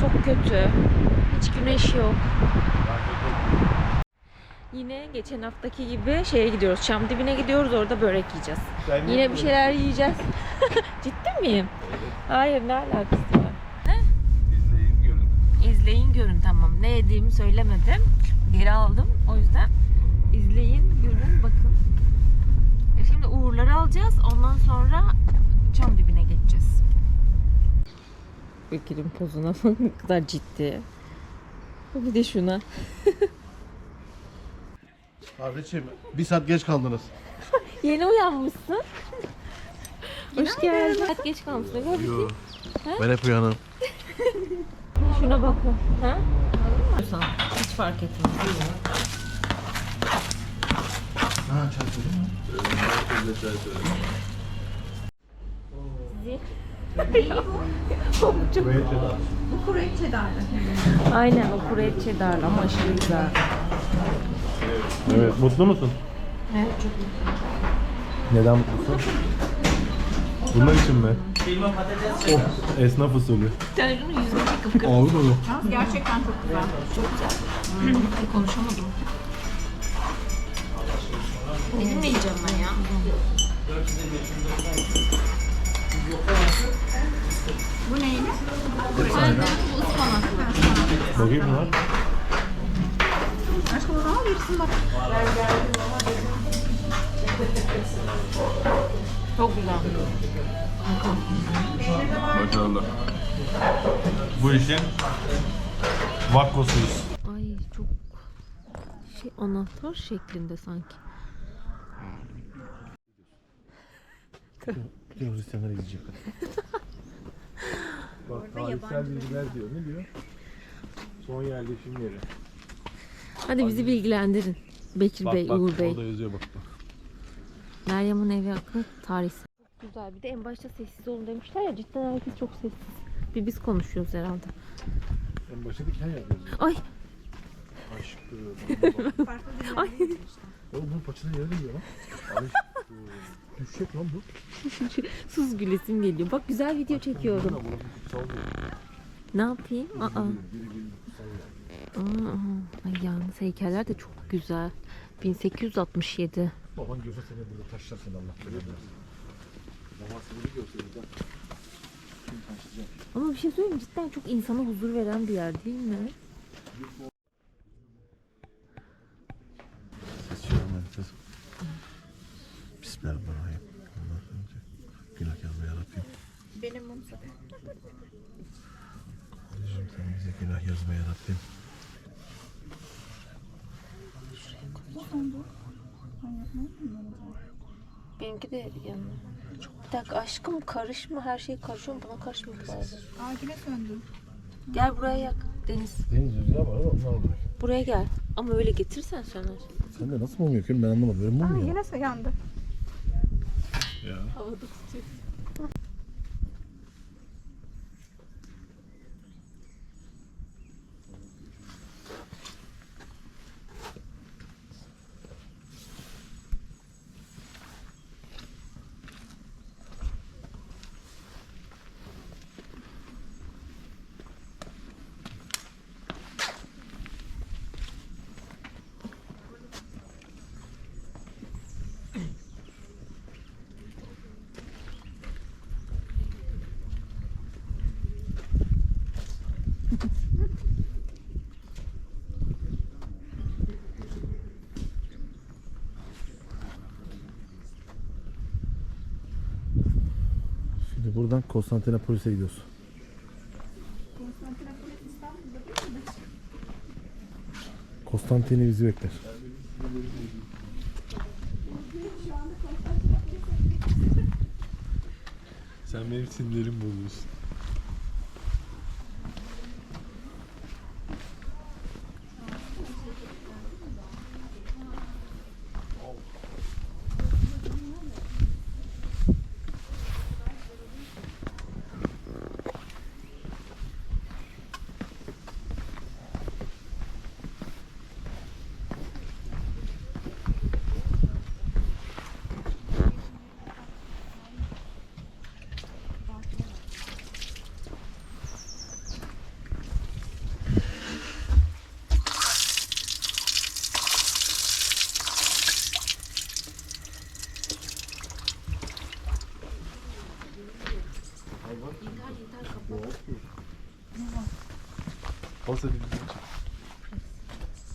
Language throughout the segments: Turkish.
çok kötü. Hiç güneş yok. Yine geçen haftaki gibi şeye gidiyoruz. Çam dibine gidiyoruz. Orada börek yiyeceğiz. Sen Yine bir şeyler yiyeceğiz. Ciddi miyim? Hayır ne alakası var? İzleyin görün. İzleyin görün tamam. Ne yediğimi söylemedim. Geri aldım. O yüzden izleyin görün bakın. E şimdi uğurları alacağız. Ondan sonra çam dibine. Bekir'in pozuna bak ne kadar ciddi. Bir de şuna. Kardeşim bir saat geç kaldınız. Yeni uyanmışsın. Hoş geldin. Saat geç kalmışsın. Gör bakayım. Ben hep uyanım. Şuna bakın. Ha? Sen hiç fark etmez. Ha çay söyle mi? Aynen o kuru et ama aşırı güzel. Evet mutlu musun? Evet çok Neden mutlusun? Bunlar için mi? Oh, esnaf usulü. Şunu yüzüne kıpkırmızı. Ağır dolu. Gerçekten çok güzel. Konuşamadım. Benim mi yiyeceğim ben ya? Bu neydi? Aynen bu ıspanaklı. Bakayım bunlar. Aşkım o zaman verirsin bak. Çok güzel. Başarılı. Bu işin vakkosuyuz. Ay çok şey anahtar şeklinde sanki. Bütün Hristiyanlar izleyecek. Bak tarihsel bilgiler diyor. Ne diyor? Son yerleşim yeri. Hadi bizi bilgilendirin. Bekir Bak Bey, bak Uğur Bey. orada yazıyor bak bak. Meryem'in evi hakkında tarihsel. Çok güzel. Bir de en başta sessiz olun demişler ya cidden herkes çok sessiz. Bir biz konuşuyoruz herhalde. En başta diken yapıyoruz. Ay Aşkım. ay. Oğlum bunun paçına yere diyor lan. Aşkım. Düşecek lan bu. Sus gülesim geliyor. Bak güzel video çekiyorum. Ne yapayım? Aa. Aa, ay yalnız heykeller de çok güzel. 1867. Baban görse seni burada taşlar seni Allah belanı? Ama bir şey söyleyeyim mi? cidden çok insana huzur veren bir yer değil mi? Benimki de yani. Bir dakika aşkım karışma her şey karışıyor? Buna karışmak lazım. Aa yine söndü. Gel buraya yak Deniz. Deniz rüzgar var ama onlar olacak. Buraya gel. Ama öyle getirsen söner. Sen de nasıl mum yakıyorsun ben anlamadım. Böyle mum Aa mu ya? yine sö- yandı. Ya. Havada tutuyor. Şimdi buradan Konstantinopolis'e gidiyoruz. Konstantini bizi bekler. Sen benim sinirlerimi bozuyorsun. Bas hadi bizim için.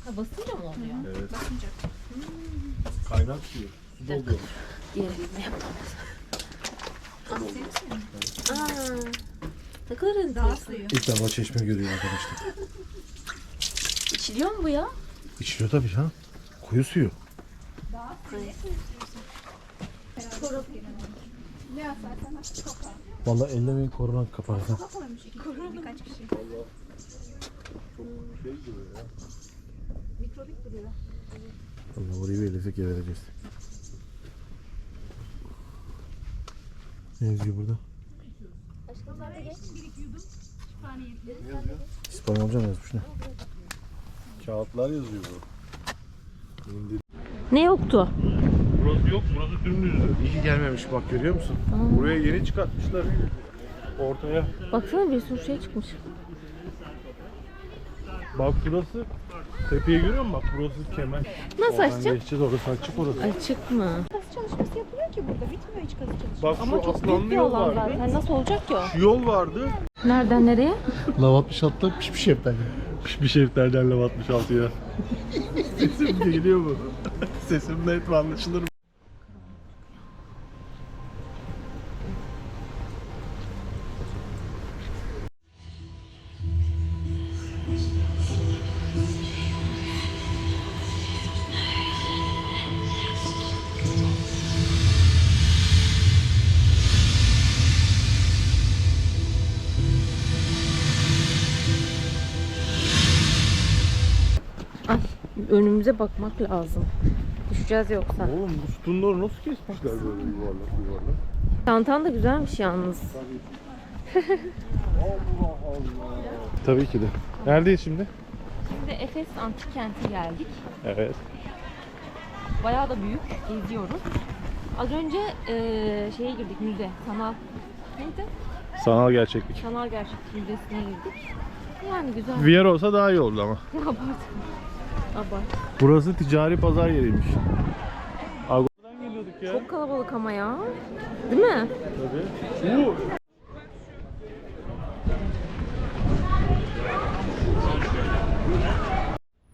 Ha basınca mı oluyor? Evet. Basınca. Kaynak suyu. Su doluyor. Elini yapmamız. Aa, ne kadar Dağ enteresan. suyu. İlk defa çeşme görüyor arkadaşlar. İçiliyor mu bu ya? İçiliyor tabii ha. Kuyu suyu. Dağ suyu. Gibi. Ne asarsan at kopar. Vallahi ellemeyin korona iki kişi. Birkaç kişi. Mikrobik duruyor. Vallahi orayı bir elesek gevereceğiz. Ne yazıyor burada? İspanyolca mı yazmış ne? Kağıtlar yazıyor bu. İndir. Ne yoktu? Burası yok, burası dümdüzdü. İyi ki gelmemiş bak görüyor musun? Buraya yeni çıkartmışlar. Ortaya. Baksana bir sürü şey çıkmış. Bak burası. Tepeye görüyor musun? Bak burası kemer. Nasıl Oradan açacağım? geçeceğiz orası açık orası. Açık mı? Kazı çalışması yapılıyor ki burada. Bitmiyor hiç kazı çalışması. Bak Ama şu çok aslanlı büyük bir yol alan vardı. zaten. Nasıl olacak ki o? Şu yol vardı. Nereden nereye? Lav 66'da pişmiş şeftali. Pişmiş şeftaliden lav 66'ya. Sesim geliyor mu? Sesim net mi anlaşılır mı? Önümüze bakmak lazım. Düşeceğiz yoksa. Oğlum bu sütunları nasıl kesmişler böyle yuvarlak yuvarlak? Çantan da güzelmiş yalnız. Allah Allah. Tabii ki de. Neredeyiz şimdi? Şimdi Efes Antik Kenti geldik. Evet. Bayağı da büyük. Geziyoruz. Az önce eee şeye girdik müze. Sanal neydi? Sanal gerçeklik. Sanal Gerçeklik Müzesi'ne girdik. Yani güzel. VR olsa daha iyi oldu ama. Abart. Abart. Burası ticari pazar yeriymiş. Ago'dan geliyorduk ya. Çok kalabalık ama ya. Değil mi? Tabii. Bu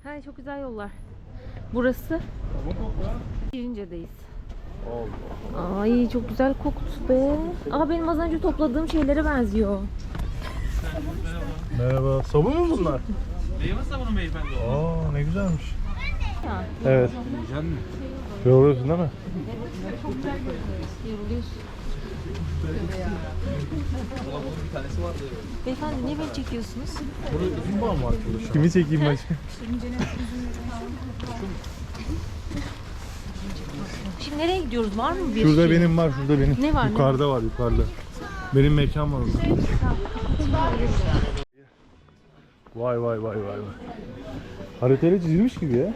Ha çok güzel yollar. Burası Şirince'deyiz. Allah. Ay çok güzel koktu be. Aa benim az önce topladığım şeylere benziyor. Merhaba. Sabun mu bunlar? Meyve sabunu beyefendi o. Aa ne güzelmiş. Evet. Yiyecek mi? Yoruluyorsun değil mi? yoruluyorsun. Bir tanesi vardı. Beyefendi niye beni çekiyorsunuz? Burada üzüm bağı mı var? Kimi çekeyim başka? Şimdi nereye gidiyoruz? Var mı bir Şurada şey? benim var, şurada benim. Ne var, ne Yukarıda var, yukarıda. Benim mekan var orada. Vay vay vay vay vay. Haritayla çizilmiş gibi ya.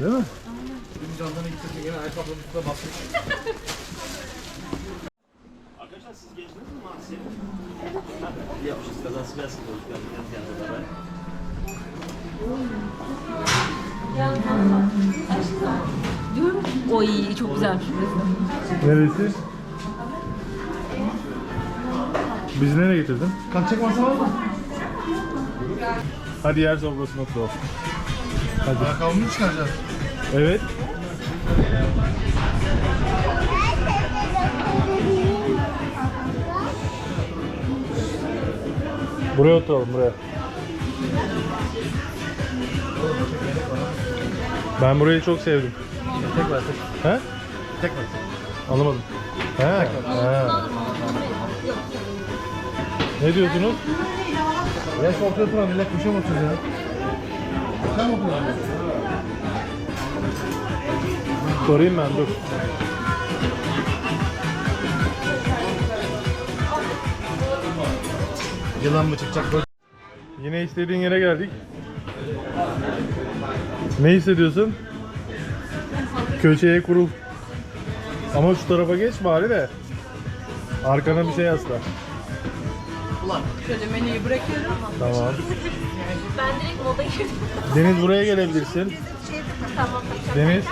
Değil mi? Dün camdan gittik yine ayakkabının üstüne bastık. Arkadaşlar siz geçtiniz mi Mars'ı? İyi yapmışız. Kazası gelsin. Hoş geldiniz yanınıza ben. Diyorum. Oy çok burası. Neresi? Bizi nereye getirdin? Kalkacak masa var mı? Hadi yer sofrasına oturalım. Hadi. Ayakkabımı çıkaracağız. Evet. Buraya oturalım buraya. Ben burayı çok sevdim. Tek var tek. He? Tek var. Anlamadım. He. he. Ne diyorsunuz? Ya şu ortaya oturan millet kuşa mı oturuyor ya? Sen mi oturuyorsun? Sorayım ben dur. Yılan mı çıkacak? Yine istediğin yere geldik. Ne hissediyorsun? Köşeye kurul. Ama şu tarafa geç bari de. Arkana bir şey yasla. Şöyle menüyü bırakıyorum. Tamam. Ben direkt moda girdim. Deniz buraya gelebilirsin. tamam. Deniz.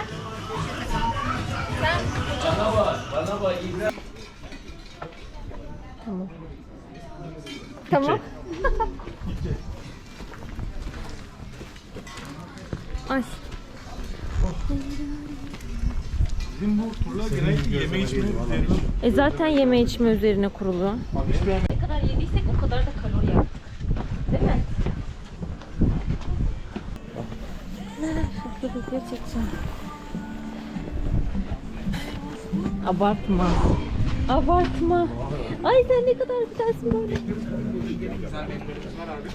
Tamam. Tamam. Ay. Bizim bu turlar genellikle yeme içme üzerine. E zaten yeme içme üzerine kurulu. Ne kadar yediysek o kadar da kalori yaktık. Değil mi? Şurada video çekeceğim. Abartma. Abartma. Ay sen ne kadar güzelsin böyle. Güzel var abi.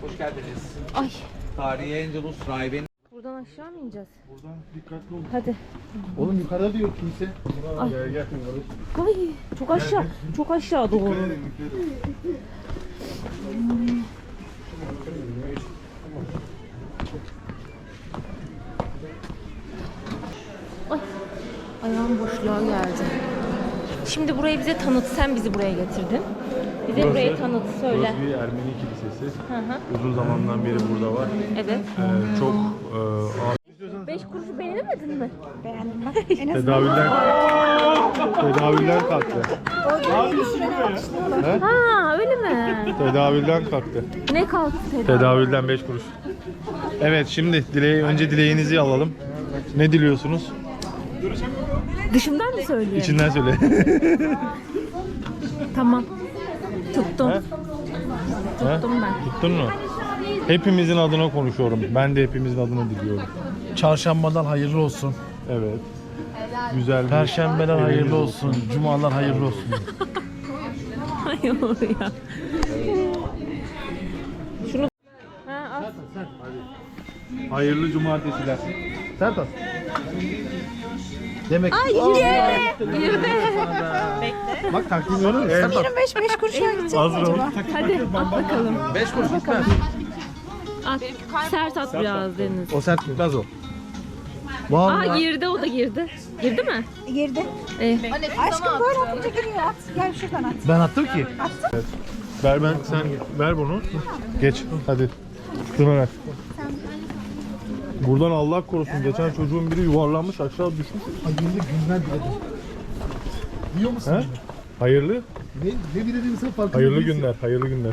Hoş geldiniz. Ay. Tarihi Angelus Rahibe'nin Buradan aşağı mı ineceğiz? Buradan dikkatli olun. Hadi. Oğlum yukarıda diyor kimse. Ay. Gel gel. Ay çok aşağı. Çok aşağı doğru. Dikkat edin, dikkat edin. Ayağım boşluğa geldi. Şimdi burayı bize tanıt. Sen bizi buraya getirdin. Bize Burası- burayı tanıt. Söyle. Burası bir Ermeni kilisesi. Hı hı. Uzun zamandan beri burada var. Evet. Ee, çok e, ağır- Beş kuruşu beğenemedin mi? Beğendim bak. En azından tedavülden tedavülden kalktı. Ha öyle mi? Tedavülden kalktı. ne kalktı tedavi? Tedavülden 5 kuruş. Evet şimdi dileği önce dileğinizi alalım. Ne diliyorsunuz? Dışımdan mı söyleyeyim? İçinden söyle. Tamam. Tuttum. He? Tuttum ben. Tuttun mu? Hepimizin adına konuşuyorum. Ben de hepimizin adına diliyorum. Çarşambadan hayırlı olsun. Evet. Güzel Perşembeler hayırlı olsun. Cumalar hayırlı olsun. Ay oraya. Şunu... Ha, al. Hayırlı cumartesiler. Sen tat. Demek Ay girdi. Girdi. bak takdim görüyor musun? Sen tat. 25 5 kuruşa gidecek Hazır ol. Hadi at bakalım. 5 kuruş gitmez. At. Sert at biraz Deniz. O sert gitmez o. Aa Vallahi. girdi o da girdi. Girdi mi? Girdi. Eh. Aşkım böyle atınca giriyor at. Gel şuradan at. Ben attım ki. Ver ben sen ver bunu. Geç hadi. Şunu ver. Buradan Allah korusun. Geçen çocuğun biri yuvarlanmış aşağı düşmüş. Hayırlı günler diledim. Biliyor musun? He? Hayırlı, Ne, ne dilediğini sen farkında hayırlı değilsin. günler, hayırlı günler.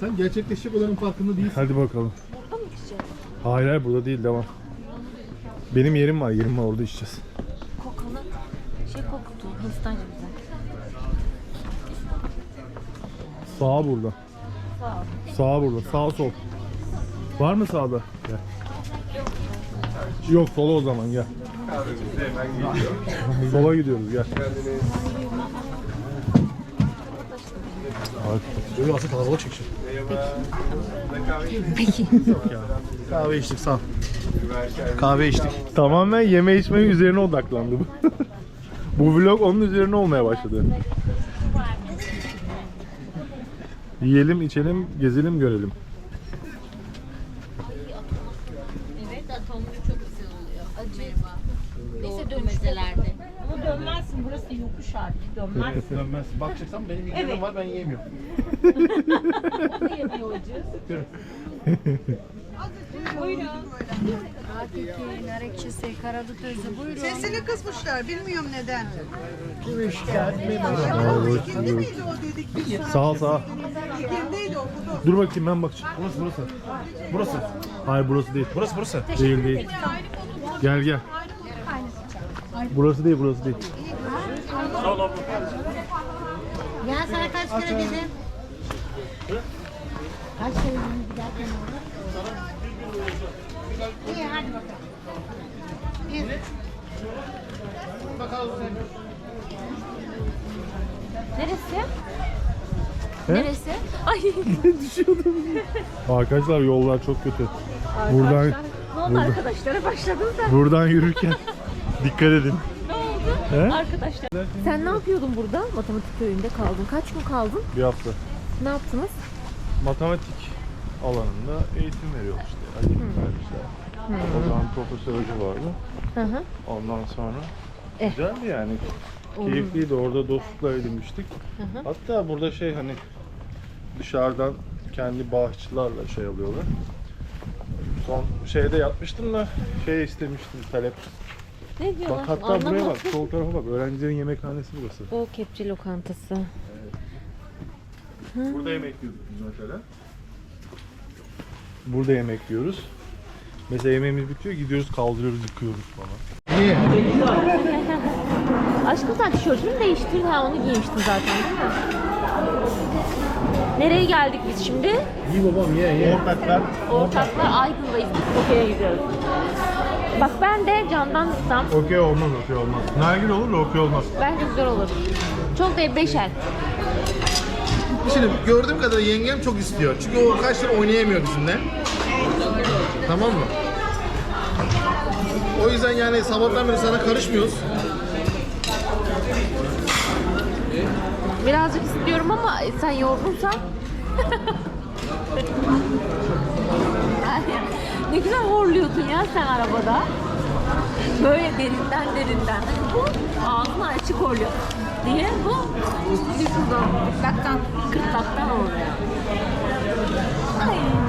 Sen gerçekleşecek olanın farkında değilsin. Hadi bakalım. Burada mı içeceğiz? Hayır hayır burada değil devam. Benim yerim var, yerim var orada içeceğiz. Kokalı şey koktu. Hindistan cevizi. Sağ burada. Sağ burada. Sağ sol. Var mı sağda? Gel. Yok sola o zaman gel. sola gidiyoruz gel. Böyle aslında kalabalık çekişir. Peki. Kahve içtik sağ ol. Kahve içtik. Tamamen yeme içme üzerine odaklandı bu. bu vlog onun üzerine olmaya başladı. Yiyelim, içelim, gezelim, görelim. Evet atomlu çok güzel oluyor. Acı. Neyse dönmezelerde. Ama dönmezsin burası artık dönmez. Dönmez. Bakacaksan benim ilgilerim var ben yiyemiyorum. Hakiki, nar ekşisi, karadut özü buyurun. Sesini kısmışlar bilmiyorum neden. İkindi miydi o dedik Sağ ol sağ ol. Dur bakayım ben bakacağım. Burası burası. Burası. Hayır burası değil. Burası burası. Değil değil. Gel gel. Burası değil burası değil. Ya sana kaç kere dedim? Kaç kere dedim giderken orada? İyi hadi bakalım. Neresi? He? Neresi? Ay. Arkadaşlar yollar çok kötü. Buradan Ne oldu arkadaşlara başladın sen? buradan yürürken dikkat edin. He? Arkadaşlar. Sen ne yapıyordun burada? Matematik köyünde kaldın. Kaç gün kaldın? Bir hafta. Ne yaptınız? Matematik alanında eğitim veriyor işte. Ali vermişler. O zaman profesör hoca vardı. Hı hı. Ondan sonra Eh. güzeldi yani. Keyifliydi. Orada dostluklar edinmiştik. hı. Hatta burada şey hani dışarıdan kendi bağışçılarla şey alıyorlar. Son şeyde yapmıştım da şey istemiştim talep. Ne diyorlar? Bak hatta buraya bak, sol tarafa bak. Öğrencilerin yemekhanesi burası. O kepçe lokantası. Burada yemek yiyoruz biz mesela. Burada yemek yiyoruz. Mesela yemeğimiz bitiyor, gidiyoruz kaldırıyoruz, yıkıyoruz falan. Niye? Aşkım sen tişörtünü değiştirdin. Ha onu giymiştin zaten değil mi? Nereye geldik biz şimdi? İyi babam ye ye. Ortaklar Ortaklar Aydın'dayız. Okey'e gidiyoruz. Bak ben de candan tutsam okey olmaz, okey olmaz. Nargil olur da okey olmaz. bence güzel olur. Çok değil beşer. Şimdi gördüğüm kadarıyla yengem çok istiyor. Çünkü o kaç yıl oynayamıyor bizimle. Tamam mı? O yüzden yani sabahtan beri sana karışmıyoruz. Birazcık istiyorum ama sen yorgunsan. Ne güzel horluyordun ya sen arabada. Böyle derinden derinden. Bu ağzını açık horluyor. Diye bu şuradan gırtlaktan, gırtlaktan horluyor. Ay